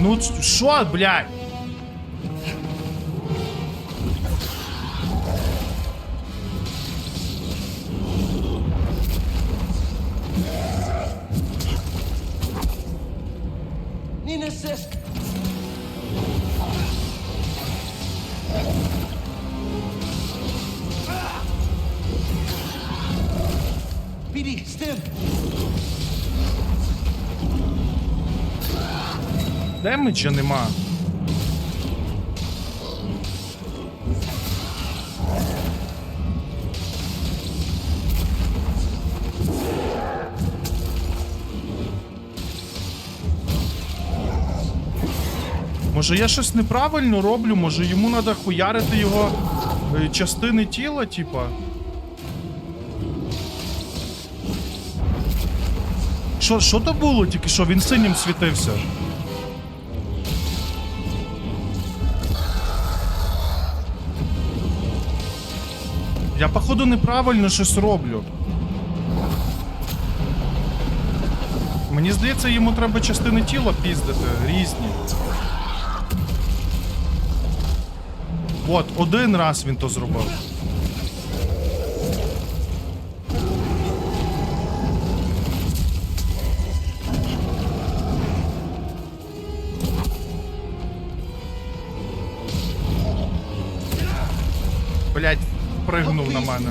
Ну що, блядь? Nina Sisk. Демеджа нема. Може я щось неправильно роблю, може йому треба хуярити його е, частини тіла, типа. Що, що то було тільки що? Він синім світився. Я, походу, неправильно щось роблю. Мені здається, йому треба частини тіла піздити, різні. От, один раз він то зробив. Пригнув на мене.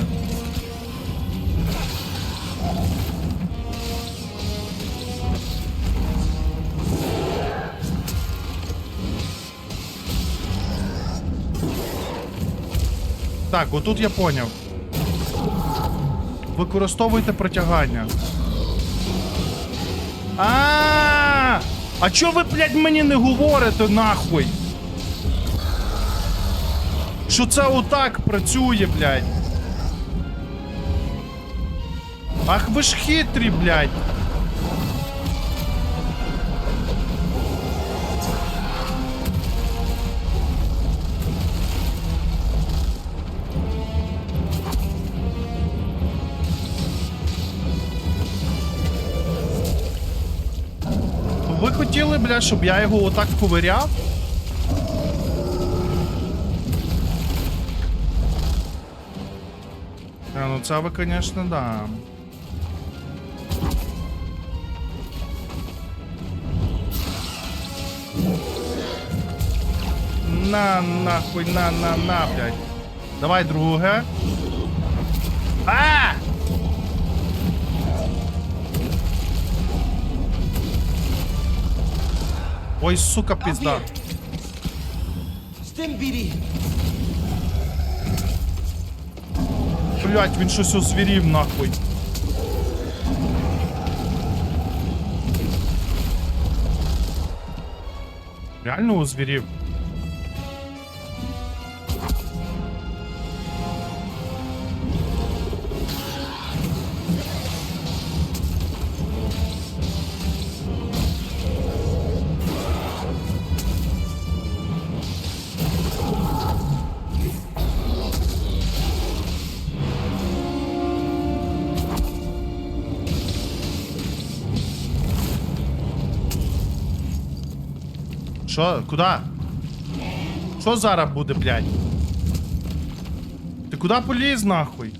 Так, отут я поняв. Використовуйте притягання. А! А чо ви, блядь, мені не говорите нахуй? Що це отак працює, блядь? Ах ви ж хитрі, блядь. Ви хотіли, бля, щоб я його отак ковиряв? Ну це ви, звісно, да. На, нахуй, на, на, на, блядь. Давай друге. А! Ой, сука, пизда. Stim, Блять, він щось озвірів нахуй. Реально озвірів. Що? Куда? Що зараз буде, блядь? Ти куди поліз нахуй?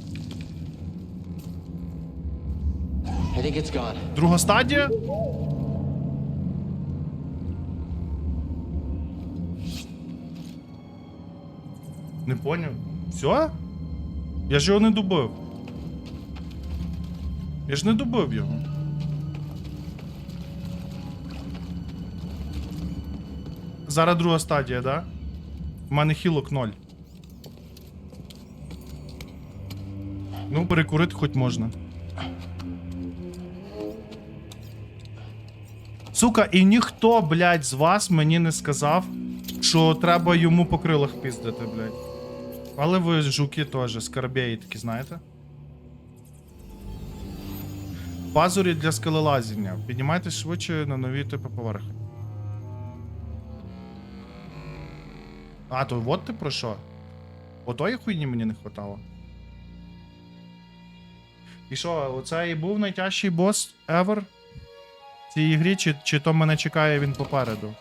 I think it's gone. Друга стадія? Не поняв. Все? Я ж його не добив. Я ж не добив його. Зараз друга стадія, да? У мене хілок ноль. Ну, перекурити хоч можна. Сука, і ніхто, блядь, з вас мені не сказав, що треба йому по крилах піздити, блядь. Але ви жуки теж, скарбєї такі, знаєте? Пазурі для скелелазіння. Піднімайтесь швидше на нові типи поверхні. А, то от ти про що? Отої хуйні мені не хватало. І що, оце і був найтяжчий бос ever? В цій ігрі, чи, чи то мене чекає він попереду?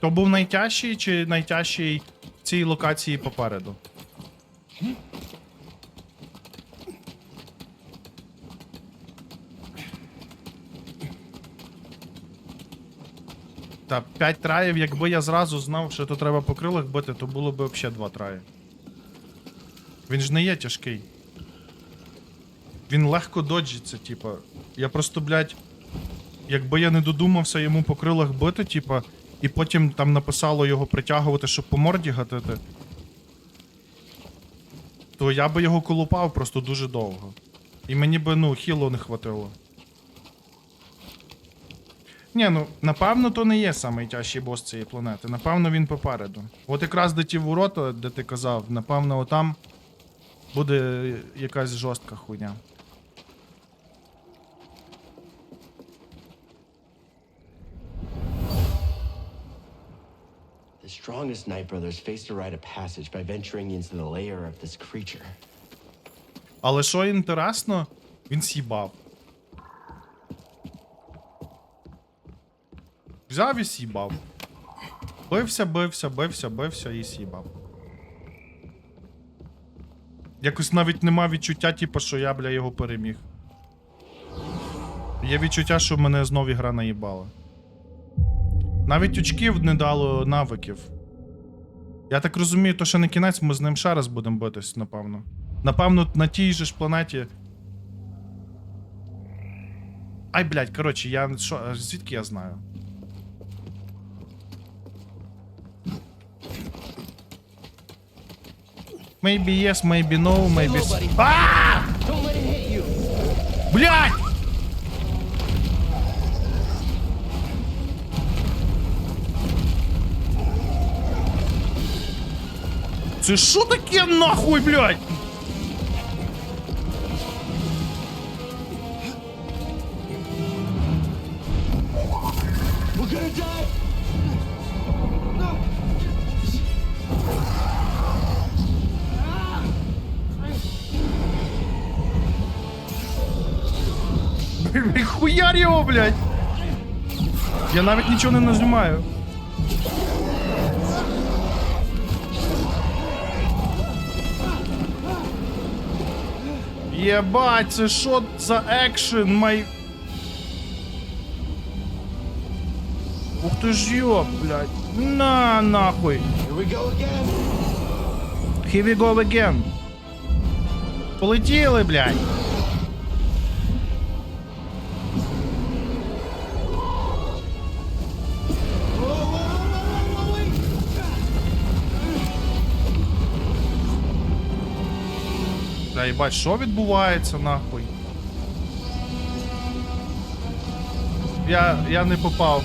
То був найтяжчий чи найтяжчий в цій локації попереду? Та 5 траїв, якби я зразу знав, що то треба по крилах бити, то було б взагалі 2 траї. Він ж не є тяжкий. Він легко доджиться, типа. Я просто, блядь, якби я не додумався йому по крилах бити, типа, і потім там написало його притягувати, щоб по морді гатити, то я би його колупав просто дуже довго. І мені би, ну, хіло не хватило. Ні, ну напевно, то не є найтяжчий бос цієї планети. Напевно, він попереду. От якраз де ті ворота, де ти казав, напевно, отам буде якась жорстка хуйня. The strongest Night Brothers faced a rite of passage by venturing into the lair of this creature. Але що інтересно, він с'їбав. Взяв і с'їбав. Бився, бився, бився, бився і с'їбав. Якось навіть нема відчуття, типу, що я, бля, його переміг. Є відчуття, що мене знов ігра наїбала. Навіть очків не дало навиків. Я так розумію, то ще не кінець, ми з ним ще раз будемо битись, напевно. Напевно, на тій же ж планеті. Ай, блядь, коротше, я. Що, звідки я знаю? Maybe yes, maybe no, maybe... Ah! Блять! Ты шо такие нахуй, блядь? Хуярь його, блядь! Я навіть нічого не нажимаю. Єбать, це що за екшен, май... Ух ти ж йоп, блядь. На, нахуй. Here we go again! Here we go again. Полетіли, блядь. Та їбать, що відбувається нахуй? Я, я не попав.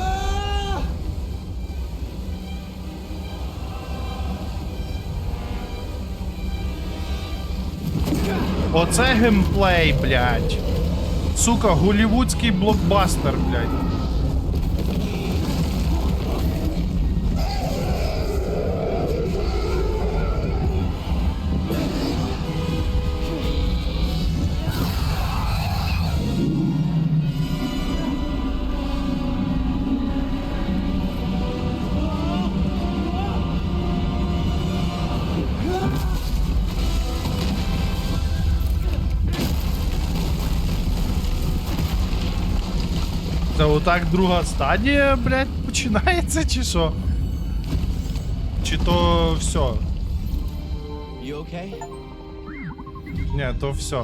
Оце геймплей, блядь. Сука, голівудський блокбастер, блядь. Це отак друга стадія, блядь, починається, чи що? Чи то все? You okay? Ні, то все.